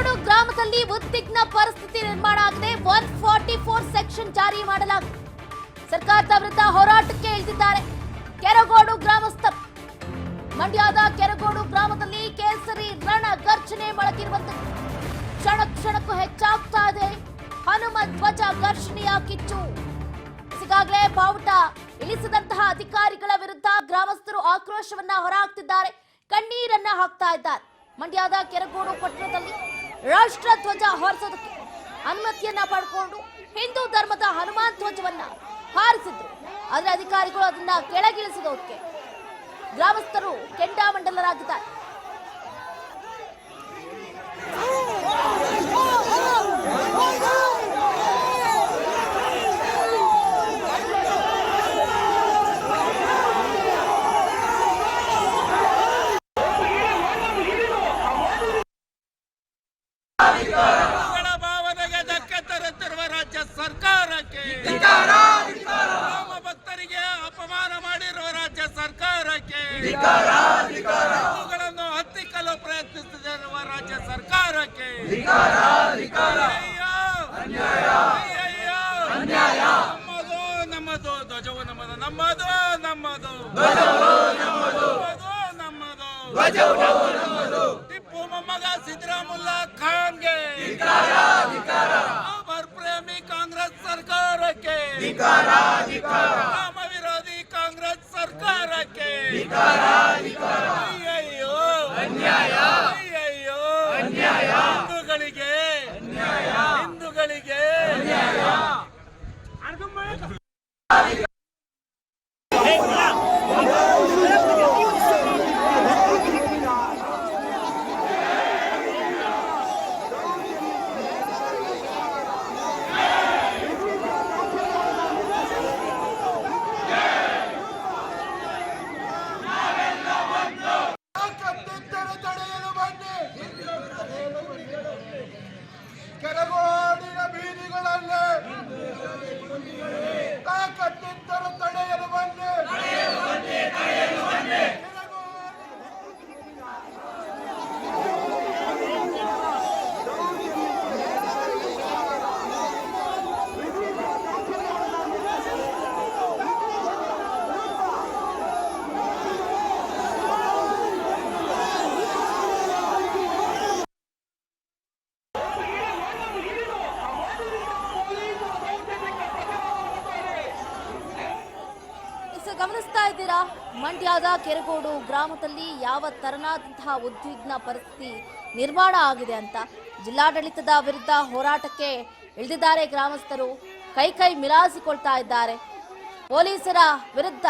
ಕೆರಗೋಡು ಗ್ರಾಮದಲ್ಲಿ ಉದ್ವಿಗ್ನ ಪರಿಸ್ಥಿತಿ ನಿರ್ಮಾಣ ಆಗಿದೆ. ಒನ್ ಫಾರ್ಟಿ ಫೋರ್ ಸೆಕ್ಷನ್ ಜಾರಿ ಮಾಡಲಾಗಿದೆ. ಸರ್ಕಾರದ ವಿರುದ್ಧ ಹೋರಾಟಕ್ಕೆ ಇಳಿದಿದ್ದಾರೆ. ಕೆರಗೋಡು ಗ್ರಾಮಸ್ಥ ಮಂಡ್ಯದ ಕೆರಗೋಡು ಗ್ರಾಮದಲ್ಲಿ ಕೇಸರಿ ರಣ ಘರ್ಷಣೆ ಮೊಳಗಿರುವಂತ ಕ್ಷಣ ಕ್ಷಣಕ್ಕೂ ಹೆಚ್ಚಾಗ್ತಾ ಇದೆ. ಹನುಮ ಧ್ವಜ ಘರ್ಷಣೆಯ ಕಿಚ್ಚು. ಈಗಾಗಲೇ ಬಾವುಟ ಇಳಿಸಿದಂತಹ ಅಧಿಕಾರಿಗಳ ವಿರುದ್ಧ ಗ್ರಾಮಸ್ಥರು ಆಕ್ರೋಶವನ್ನ ಹೊರಹಾಕ್ತಿದ್ದಾರೆ. ಕಣ್ಣೀರನ್ನ ಹಾಕ್ತಾ ಇದ್ದಾರೆ. ಮಂಡ್ಯದ ಕೆರಗೋಡು ಪಟ್ಟಣದಲ್ಲಿ ರಾಷ್ಟ್ರ ಧ್ವಜ ಹಾರಿಸೋದಕ್ಕೆ ಅನುಮತಿಯನ್ನ ಪಡ್ಕೊಂಡು ಹಿಂದೂ ಧರ್ಮದ ಹನುಮಾನ್ ಧ್ವಜವನ್ನ ಹಾರಿಸಿದ್ರು. ಆದ್ರೆ ಅಧಿಕಾರಿಗಳು ಅದನ್ನ ಕೆಳಗಿಳಿಸಿದೋದಕ್ಕೆ ಗ್ರಾಮಸ್ಥರು ಕೆಂಡಾಮಂಡಲರಾಗಿದ್ದಾರೆ ಹಿಂದೂಗಳ ಭಾವನೆಗೆ ಧಕ್ಕೆ ತರುತ್ತಿರುವ ರಾಜ್ಯ ಸರ್ಕಾರಕ್ಕೆ ರಾಮ ಭಕ್ತರಿಗೆ ಅಪಮಾನ ಮಾಡಿರುವ ರಾಜ್ಯ ಸರ್ಕಾರಕ್ಕೆ ಹಿಂದೂಗಳನ್ನು ಹತ್ತಿಕ್ಕಲು ಪ್ರಯತ್ನಿಸುತ್ತಿರುವ ರಾಜ್ಯ ಸರ್ಕಾರಕ್ಕೆ! ನಮ್ಮದು ನಮ್ಮದು. ಧ್ವಜವು ನಮ್ಮದು ನಮ್ಮದು ನಮ್ಮದು. ನಮ್ಮದು. ಟಿಪ್ಪು ಮೊಮ್ಮಗ ಸಿದ್ದರಾಮುಲ್ಲಾ ಖಾನ್ಗೆ. ಪ್ರೇಮಿ ಕಾಂಗ್ರೆಸ್ ಸರ್ಕಾರಕ್ಕೆ. ರಾಮ ವಿರೋಧಿ ಕಾಂಗ್ರೆಸ್ ಸರ್ಕಾರಕ್ಕೆ. ಕೆರಗೋಡಿನ ಬೀದಿಗಳಲ್ಲಿ ಗಮನಿಸ್ತಾ ಇದ್ದೀರಾ? ಮಂಡ್ಯದ ಕೆರಗೋಡು ಗ್ರಾಮದಲ್ಲಿ ಯಾವ ತರನಾದಂತಹ ಉದ್ವಿಗ್ನ ಪರಿಸ್ಥಿತಿ ನಿರ್ಮಾಣ ಆಗಿದೆ ಅಂತ ಜಿಲ್ಲಾಡಳಿತದ ವಿರುದ್ಧ ಹೋರಾಟಕ್ಕೆ ಇಳಿದಿದ್ದಾರೆ ಗ್ರಾಮಸ್ಥರು. ಕೈ ಕೈ ಮಿಲಾಯಿಸಿಕೊಳ್ತಾ ಇದ್ದಾರೆ. ಪೊಲೀಸರ ವಿರುದ್ಧ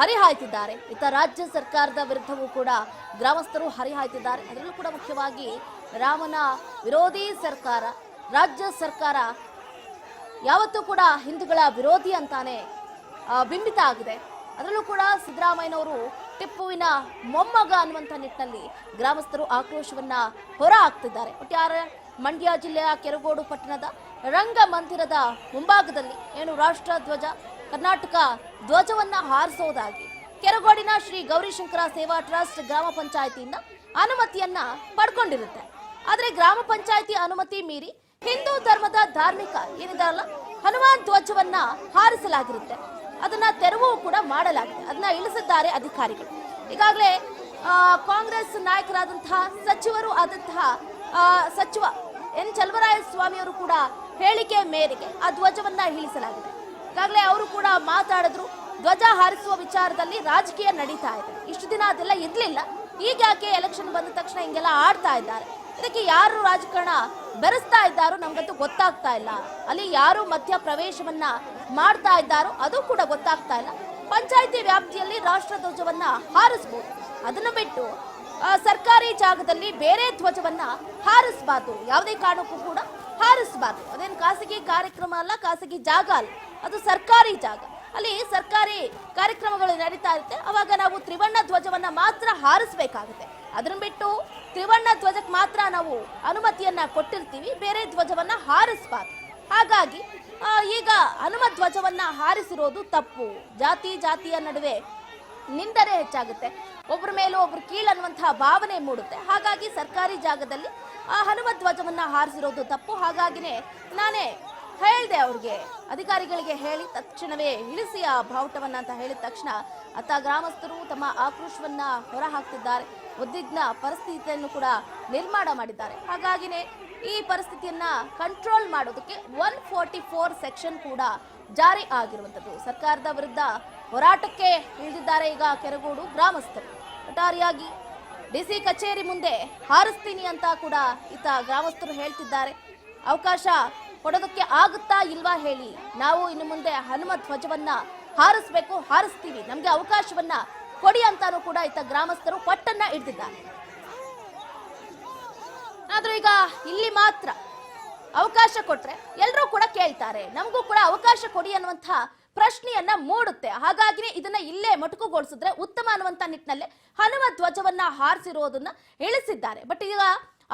ಹರಿಹಾಯ್ತಿದ್ದಾರೆ. ಇತ ರಾಜ್ಯ ಸರ್ಕಾರದ ವಿರುದ್ಧವೂ ಕೂಡ ಗ್ರಾಮಸ್ಥರು ಹರಿಹಾಯ್ತಿದ್ದಾರೆ. ಅದರಲ್ಲೂ ಕೂಡ ಮುಖ್ಯವಾಗಿ ರಾಮನ ವಿರೋಧಿ ಸರ್ಕಾರ, ರಾಜ್ಯ ಸರ್ಕಾರ ಯಾವತ್ತೂ ಕೂಡ ಹಿಂದೂಗಳ ವಿರೋಧಿ ಅಂತಾನೆ ಬಿಂಬಿತ ಆಗಿದೆ. ಅದರಲ್ಲೂ ಕೂಡ ಸಿದ್ದರಾಮಯ್ಯನವರು ಟಿಪ್ಪುವಿನ ಮೊಮ್ಮಗ ಅನ್ನುವಂಥ ನಿಟ್ಟಿನಲ್ಲಿ ಗ್ರಾಮಸ್ಥರು ಆಕ್ರೋಶವನ್ನ ಹೊರ ಹಾಕ್ತಿದ್ದಾರೆ ಒಟ್ಟಾರೆ ಮಂಡ್ಯ ಜಿಲ್ಲೆಯ ಕೆರಗೋಡು ಪಟ್ಟಣದ ರಂಗಮಂದಿರದ ಮುಂಭಾಗದಲ್ಲಿ ಏನು ರಾಷ್ಟ್ರ ಧ್ವಜ, ಕರ್ನಾಟಕ ಧ್ವಜವನ್ನ ಹಾರಿಸೋದಾಗಿ ಕೆರಗೋಡಿನ ಶ್ರೀ ಗೌರಿಶಂಕರ ಸೇವಾ ಟ್ರಸ್ಟ್ ಗ್ರಾಮ ಪಂಚಾಯಿತಿಯಿಂದ ಅನುಮತಿಯನ್ನ ಪಡ್ಕೊಂಡಿರುತ್ತೆ. ಆದರೆ ಗ್ರಾಮ ಪಂಚಾಯಿತಿ ಅನುಮತಿ ಮೀರಿ ಹಿಂದೂ ಧರ್ಮದ ಧಾರ್ಮಿಕ ಏನಿದಾರಲ್ಲ ಹನುಮಾನ್ ಧ್ವಜವನ್ನ ಹಾರಿಸಲಾಗಿರುತ್ತೆ. ಅದನ್ನ ತೆರವು ಕೂಡ ಮಾಡಲಾಗಿದೆ. ಅದನ್ನ ಇಳಿಸಿದ್ದಾರೆ ಅಧಿಕಾರಿಗಳು. ಈಗಾಗಲೇ ಕಾಂಗ್ರೆಸ್ ನಾಯಕರಾದಂತಹ ಸಚಿವರು ಆದಂತಹ ಸಚಿವ ಎನ್. ಚಲವರಾಯ ಸ್ವಾಮಿಯವರು ಕೂಡ ಹೇಳಿಕೆ ಮೇರೆಗೆ ಆ ಧ್ವಜವನ್ನ ಇಳಿಸಲಾಗಿದೆ. ಈಗಾಗಲೇ ಅವರು ಕೂಡ ಮಾತಾಡಿದ್ರು. ಧ್ವಜ ಹಾರಿಸುವ ವಿಚಾರದಲ್ಲಿ ರಾಜಕೀಯ ನಡೀತಾ ಇದೆ. ಇಷ್ಟು ದಿನ ಅದೆಲ್ಲ ಇರಲಿಲ್ಲ. ಈಗ ಯಾಕೆ ಎಲೆಕ್ಷನ್ ಬಂದ ತಕ್ಷಣ ಹಿಂಗೆಲ್ಲ ಆಡ್ತಾ ಇದ್ದಾರೆ? ಇದಕ್ಕೆ ಯಾರು ರಾಜಕಾರಣ ಬೆರೆಸ್ತಾ ಇದ್ದಾರೋ ನಮ್ಗಂತೂ ಗೊತ್ತಾಗ್ತಾ ಇಲ್ಲ. ಅಲ್ಲಿ ಯಾರು ಮಧ್ಯ ಪ್ರವೇಶವನ್ನ ಮಾಡ್ತಾ ಇದ್ದಾರೋ ಅದು ಕೂಡ ಗೊತ್ತಾಗ್ತಾ ಇಲ್ಲ. ಪಂಚಾಯಿತಿ ವ್ಯಾಪ್ತಿಯಲ್ಲಿ ರಾಷ್ಟ್ರ ಧ್ವಜವನ್ನ ಹಾರಿಸಬಹುದು ಅದನ್ನು ಬಿಟ್ಟು ಸರ್ಕಾರಿ ಜಾಗದಲ್ಲಿ ಬೇರೆ ಧ್ವಜವನ್ನ ಹಾರಿಸಬಾರ್ದು. ಯಾವುದೇ ಕಾರಣಕ್ಕೂ ಕೂಡ ಹಾರಿಸಬಾರ್ದು. ಅದೇನು ಖಾಸಗಿ ಕಾರ್ಯಕ್ರಮ ಅಲ್ಲ, ಖಾಸಗಿ ಜಾಗ ಅಲ್ಲ. ಅದು ಸರ್ಕಾರಿ ಜಾಗ. ಅಲ್ಲಿ ಸರ್ಕಾರಿ ಕಾರ್ಯಕ್ರಮಗಳು ನಡೀತಾ ಇರುತ್ತೆ. ಅವಾಗ ನಾವು ತ್ರಿವರ್ಣ ಧ್ವಜವನ್ನ ಮಾತ್ರ ಹಾರಿಸಬೇಕಾಗುತ್ತೆ. ಅದನ್ನ ಬಿಟ್ಟು ತ್ರಿವರ್ಣ ಧ್ವಜಕ್ಕೆ ಮಾತ್ರ ನಾವು ಅನುಮತಿಯನ್ನ ಕೊಟ್ಟಿರ್ತೀವಿ, ಬೇರೆ ಧ್ವಜವನ್ನ ಹಾರಿಸಬಾರ್ದು. ಹಾಗಾಗಿ ಈಗ ಹನುಮ ಧ್ವಜವನ್ನ ಹಾರಿಸಿರೋದು ತಪ್ಪು. ಜಾತಿ ಜಾತಿಯ ನಡುವೆ ನಿಂದನೆ ಹೆಚ್ಚಾಗುತ್ತೆ. ಒಬ್ಬರ ಮೇಲೂ ಒಬ್ರು ಕೀಳನ್ನುವಂತಹ ಭಾವನೆ ಮೂಡುತ್ತೆ. ಹಾಗಾಗಿ ಸರ್ಕಾರಿ ಜಾಗದಲ್ಲಿ ಆ ಹನುಮ ಧ್ವಜವನ್ನ ಹಾರಿಸಿರೋದು ತಪ್ಪು. ಹಾಗಾಗಿನೇ ನಾನೇ ಹೇಳಿದೆ ಅವ್ರಿಗೆ, ಅಧಿಕಾರಿಗಳಿಗೆ ಹೇಳಿ ತಕ್ಷಣವೇ ಇಳಿಸಿ ಆ ಬಾವುಟವನ್ನ ಅಂತ ಹೇಳಿದ ತಕ್ಷಣ ಅತ್ತ ಗ್ರಾಮಸ್ಥರು ತಮ್ಮ ಆಕ್ರೋಶವನ್ನ ಹೊರ ಹಾಕ್ತಿದ್ದಾರೆ ಉದ್ವಿಗ್ನ ಪರಿಸ್ಥಿತಿಯನ್ನು ಕೂಡ ನಿರ್ಮಾಣ ಮಾಡಿದ್ದಾರೆ. ಹಾಗಾಗಿನೇ ಈ ಪರಿಸ್ಥಿತಿಯನ್ನ ಕಂಟ್ರೋಲ್ ಮಾಡೋದಕ್ಕೆ ಒನ್ ಫೋರ್ಟಿ ಫೋರ್ ಸೆಕ್ಷನ್ ಕೂಡ ಜಾರಿ ಆಗಿರುವಂತದ್ದು ಸರ್ಕಾರದ ವಿರುದ್ಧ ಹೋರಾಟಕ್ಕೆ ಇಳಿದಿದ್ದಾರೆ ಈಗ ಕೆರಗೋಡು ಗ್ರಾಮಸ್ಥರು. ಒಟ್ಟಾರೆಯಾಗಿ ಡಿಸಿ ಕಚೇರಿ ಮುಂದೆ ಹಾರಿಸ್ತೀನಿ ಅಂತ ಕೂಡ ಈತ ಗ್ರಾಮಸ್ಥರು ಹೇಳ್ತಿದ್ದಾರೆ. ಅವಕಾಶ ಕೊಡೋದಕ್ಕೆ ಆಗುತ್ತಾ ಇಲ್ವಾ ಹೇಳಿ ನಾವು ಇನ್ನು ಮುಂದೆ ಹನುಮ ಧ್ವಜವನ್ನ ಹಾರಿಸ್ಬೇಕು, ಹಾರಿಸ್ತೀವಿ. ನಮಗೆ ಅವಕಾಶವನ್ನ ಕೊಡಿ ಅಂತಾನೂ ಕೂಡ ಇತ್ತ ಗ್ರಾಮಸ್ಥರು ಪಟ್ಟನ್ನ ಇಡ್ತಿದ್ದಾರೆ ಆದ್ರೂ ಈಗ ಇಲ್ಲಿ ಮಾತ್ರ ಅವಕಾಶ ಕೊಟ್ರೆ ಎಲ್ಲರೂ ಕೂಡ ಕೇಳ್ತಾರೆ. ನಮಗೂ ಕೂಡ ಅವಕಾಶ ಕೊಡಿ ಅನ್ನುವಂಥ ಪ್ರಶ್ನೆಯನ್ನ ಮೂಡುತ್ತೆ. ಹಾಗಾಗಿನೇ ಇದನ್ನ ಇಲ್ಲೇ ಮೊಟಕುಗೊಳಿಸಿದ್ರೆ ಉತ್ತಮ ಅನ್ನುವಂಥ ನಿಟ್ಟಿನಲ್ಲಿ ಹನುಮ ಧ್ವಜವನ್ನ ಹಾರಿಸಿರೋದನ್ನ ಇಳಿಸಿದ್ದಾರೆ. ಬಟ್ ಈಗ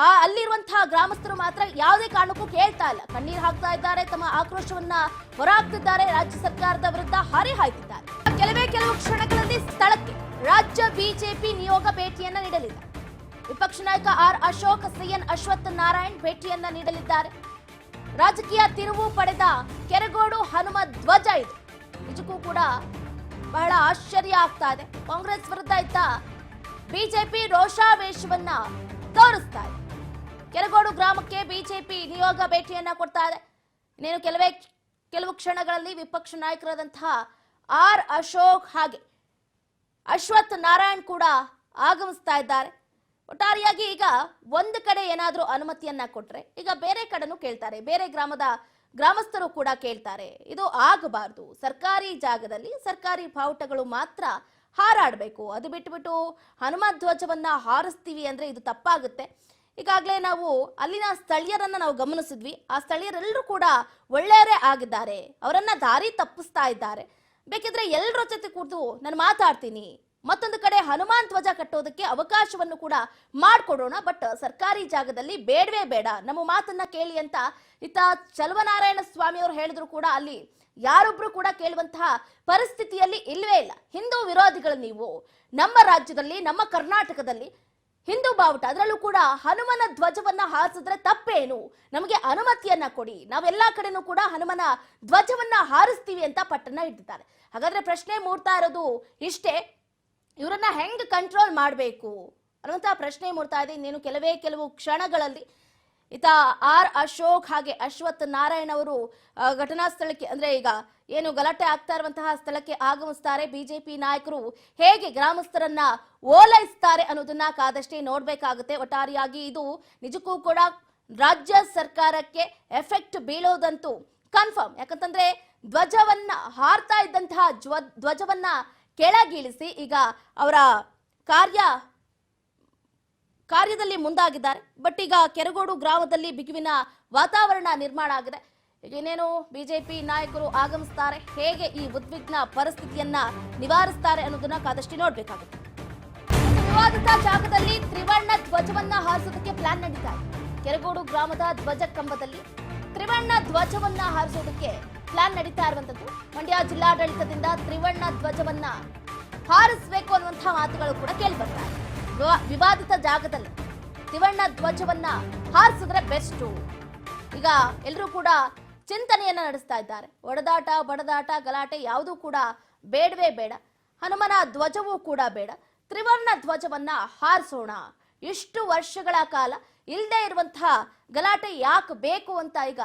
ಆ ಅಲ್ಲಿರುವಂತಹ ಗ್ರಾಮಸ್ಥರು ಮಾತ್ರ ಯಾವುದೇ ಕಾರಣಕ್ಕೂ ಕೇಳ್ತಾ ಇಲ್ಲ. ಕಣ್ಣೀರು ಹಾಕ್ತಾ ಇದ್ದಾರೆ, ತಮ್ಮ ಆಕ್ರೋಶವನ್ನ ಹೊರಹಾಕ್ತಿದ್ದಾರೆ ರಾಜ್ಯ ಸರ್ಕಾರದ ವಿರುದ್ಧ ಹರಿಹಾಯ್ತಿದ್ದಾರೆ ಕೆಲವೇ ಕೆಲವು ಕ್ಷಣಗಳಲ್ಲಿ ಸ್ಥಳಕ್ಕೆ ರಾಜ್ಯ ಬಿಜೆಪಿ ನಿಯೋಗ ಭೇಟಿಯನ್ನ ನೀಡಲಿದೆ. ವಿಪಕ್ಷ ನಾಯಕ ಆರ್ ಅಶೋಕ್, ಸಿಎನ್ ಅಶ್ವಥ್ ನಾರಾಯಣ್ ಭೇಟಿಯನ್ನ ನೀಡಲಿದ್ದಾರೆ. ರಾಜಕೀಯ ತಿರುವು ಪಡೆದ ಕೆರಗೋಡು ಹನುಮ ಧ್ವಜ ಇದು. ನಿಜಕ್ಕೂ ಕೂಡ ಬಹಳ ಆಶ್ಚರ್ಯ ಆಗ್ತಾ ಇದೆ. ಕಾಂಗ್ರೆಸ್ ವಿರುದ್ಧ ಇದ್ದ ಬಿಜೆಪಿ ರೋಷಾವೇಶವನ್ನ ತೋರಿಸ್ತಾ ಇದೆ. ಕೆರಗೋಡು ಗ್ರಾಮಕ್ಕೆ ಬಿಜೆಪಿ ನಿಯೋಗ ಭೇಟಿಯನ್ನ ಕೊಡ್ತಾ ಇದೆ. ಇನ್ನೇನು ಕೆಲವೇ, ಕೆಲವು ಕ್ಷಣಗಳಲ್ಲಿ ವಿಪಕ್ಷ ನಾಯಕರಾದಂತಹ ಆರ್ ಅಶೋಕ್ ಹಾಗೆ. ಅಶ್ವಥ್ ನಾರಾಯಣ್ ಕೂಡ ಆಗಮಿಸ್ತಾ ಇದ್ದಾರೆ. ಒಟ್ಟಾರೆಯಾಗಿ ಈಗ ಒಂದು ಕಡೆ ಏನಾದರೂ ಅನುಮತಿಯನ್ನ ಕೊಟ್ರೆ ಈಗ ಬೇರೆ ಕಡೆನೂ ಕೇಳ್ತಾರೆ. ಬೇರೆ ಗ್ರಾಮದ ಗ್ರಾಮಸ್ಥರು ಕೂಡ ಕೇಳ್ತಾರೆ. ಇದು ಆಗಬಾರ್ದು. ಸರ್ಕಾರಿ ಜಾಗದಲ್ಲಿ ಸರ್ಕಾರಿ ಬಾವುಟಗಳು ಮಾತ್ರ ಹಾರಾಡಬೇಕು. ಅದು ಬಿಟ್ಟುಬಿಟ್ಟು ಹನುಮ ಧ್ವಜವನ್ನ ಹಾರಿಸ್ತೀವಿ ಅಂದ್ರೆ ಇದು ತಪ್ಪಾಗುತ್ತೆ. ಈಗಾಗಲೇ ನಾವು ಅಲ್ಲಿನ ಸ್ಥಳೀಯರನ್ನ ನಾವು ಗಮನಿಸಿದ್ವಿ. ಆ ಸ್ಥಳೀಯರೆಲ್ಲರೂ ಕೂಡ ಒಳ್ಳೆಯವರೇ ಆಗಿದ್ದಾರೆ. ಅವರನ್ನ ದಾರಿ ತಪ್ಪಿಸ್ತಾ ಇದ್ದಾರೆ. ಬೇಕಿದ್ರೆ ಎಲ್ಲರ ಜೊತೆ ಕೂತು ನಾನು ಮಾತಾಡ್ತೀನಿ. ಮತ್ತೊಂದು ಕಡೆ ಹನುಮಾನ್ ಧ್ವಜ ಕಟ್ಟೋದಕ್ಕೆ ಅವಕಾಶವನ್ನು ಕೂಡ ಮಾಡಿಕೊಡೋಣ, ಬಟ್ ಸರ್ಕಾರಿ ಜಾಗದಲ್ಲಿ ಬೇಡವೇ ಬೇಡ. ನಮ್ಮ ಮಾತನ್ನ ಕೇಳಿ ಅಂತ ಇತ್ತ ಚಲುವನಾರಾಯಣ ಸ್ವಾಮಿ ಅವರು ಹೇಳಿದ್ರು ಕೂಡ ಅಲ್ಲಿ ಯಾರೊಬ್ರು ಕೂಡ ಕೇಳುವಂತಹ ಪರಿಸ್ಥಿತಿಯಲ್ಲಿ ಇಲ್ಲವೇ ಇಲ್ಲ. ಹಿಂದೂ ವಿರೋಧಿಗಳು ನೀವು. ನಮ್ಮ ರಾಜ್ಯದಲ್ಲಿ, ನಮ್ಮ ಕರ್ನಾಟಕದಲ್ಲಿ ಹಿಂದೂ ಬಾವುಟ, ಅದರಲ್ಲೂ ಕೂಡ ಹನುಮನ ಧ್ವಜವನ್ನ ಹಾರಿಸಿದ್ರೆ ತಪ್ಪೇನು? ನಮಗೆ ಅನುಮತಿಯನ್ನ ಕೊಡಿ. ನಾವೆಲ್ಲಾ ಕಡೆನೂ ಕೂಡ ಹನುಮನ ಧ್ವಜವನ್ನ ಹಾರಿಸ್ತೀವಿ ಅಂತ ಪಟ್ಟನ್ನ ಇಟ್ಟಿದ್ದಾರೆ. ಹಾಗಾದ್ರೆ ಪ್ರಶ್ನೆ ಮೂಡ್ತಾ ಇರೋದು ಇಷ್ಟೇ, ಇವರನ್ನ ಹೆಂಗ್ ಕಂಟ್ರೋಲ್ ಮಾಡಬೇಕು ಅನ್ನುವಂತ ಪ್ರಶ್ನೆ ಮೂಡ್ತಾ ಇದೆ. ಇನ್ನೇನು ಕೆಲವೇ ಕೆಲವು ಕ್ಷಣಗಳಲ್ಲಿ ಈತ ಆರ್ ಅಶೋಕ್ ಹಾಗೆ ಅಶ್ವಥ್ ನಾರಾಯಣ ಅವರು ಘಟನಾ ಸ್ಥಳಕ್ಕೆ ಅಂದ್ರೆ ಈಗ ಏನು ಗಲಾಟೆ ಆಗ್ತಾ ಇರುವಂತಹ ಸ್ಥಳಕ್ಕೆ ಆಗಮಿಸ್ತಾರೆ. ಬಿಜೆಪಿ ನಾಯಕರು ಹೇಗೆ ಗ್ರಾಮಸ್ಥರನ್ನ ಓಲೈಸ್ತಾರೆ ಅನ್ನೋದನ್ನ ಕಾದಷ್ಟೇ ನೋಡ್ಬೇಕಾಗುತ್ತೆ. ಒಟ್ಟಾರೆಯಾಗಿ ಇದು ನಿಜಕ್ಕೂ ಕೂಡ ರಾಜ್ಯ ಸರ್ಕಾರಕ್ಕೆ ಎಫೆಕ್ಟ್ ಬೀಳೋದಂತೂ ಕನ್ಫರ್ಮ್. ಯಾಕಂತಂದ್ರೆ ಧ್ವಜವನ್ನ ಹಾರ್ತಾ ಇದ್ದಂತಹ ಜ್ವ, ಧ್ವಜವನ್ನ ಕೆಳಗಿಳಿಸಿ ಈಗ ಅವರ ಕಾರ್ಯ ಕಾರ್ಯದಲ್ಲಿ ಮುಂದಾಗಿದ್ದಾರೆ. ಬಟ್ ಈಗ ಕೆರಗೋಡು ಗ್ರಾಮದಲ್ಲಿ ಬಿಗುವಿನ ವಾತಾವರಣ ನಿರ್ಮಾಣ ಆಗಿದೆ. ಇನ್ನೇನು ಬಿಜೆಪಿ ನಾಯಕರು ಆಗಮಿಸ್ತಾರೆ. ಹೇಗೆ ಈ ಉದ್ವಿಗ್ನ ಪರಿಸ್ಥಿತಿಯನ್ನ ನಿವಾರಿಸ್ತಾರೆ ಅನ್ನೋದನ್ನ ಕಾದಷ್ಟು ನೋಡ್ಬೇಕಾಗುತ್ತೆ. ವಿವಾದಿತ ಜಾಗದಲ್ಲಿ ತ್ರಿವರ್ಣ ಧ್ವಜವನ್ನ ಹಾರಿಸೋದಕ್ಕೆ ಪ್ಲಾನ್ ನಡೀತಾ ಇದೆ. ಕೆರಗೋಡು ಗ್ರಾಮದ ಧ್ವಜ ಕಂಬದಲ್ಲಿ ತ್ರಿವರ್ಣ ಧ್ವಜವನ್ನ ಹಾರಿಸೋದಕ್ಕೆ ಪ್ಲಾನ್ ನಡೀತಾ ಇರುವಂತದ್ದು ಮಂಡ್ಯ ಜಿಲ್ಲಾಡಳಿತದಿಂದ ತ್ರಿವರ್ಣ ಧ್ವಜವನ್ನ ಹಾರಿಸಬೇಕು ಅನ್ನುವಂತಹ ಮಾತುಗಳು ಕೂಡ ಕೇಳಿ ಬರ್ತಾ ಇದೆ. ವಿವಾ- ವಿವಾದಿತ ಜಾಗದಲ್ಲಿ ತ್ರಿವರ್ಣ ಧ್ವಜವನ್ನ ಹಾರಿಸಿದ್ರೆ ಬೆಸ್ಟು ಈಗ ಎಲ್ಲರೂ ಕೂಡ ಚಿಂತನೆಯನ್ನ ನಡೆಸ್ತಾ ಇದ್ದಾರೆ. ಒಡೆದಾಟ, ಬಡದಾಟ, ಗಲಾಟೆ ಯಾವುದೂ ಕೂಡ ಬೇಡವೇ ಬೇಡ. ಹನುಮನ ಧ್ವಜವೂ ಕೂಡ ಬೇಡ. ತ್ರಿವರ್ಣ ಧ್ವಜವನ್ನ ಹಾರಿಸೋಣ. ಇಷ್ಟು ವರ್ಷಗಳ ಕಾಲ ಇಲ್ಲದೆ ಇರುವಂತಹ ಗಲಾಟೆ ಯಾಕೆ ಬೇಕು ಅಂತ ಈಗ?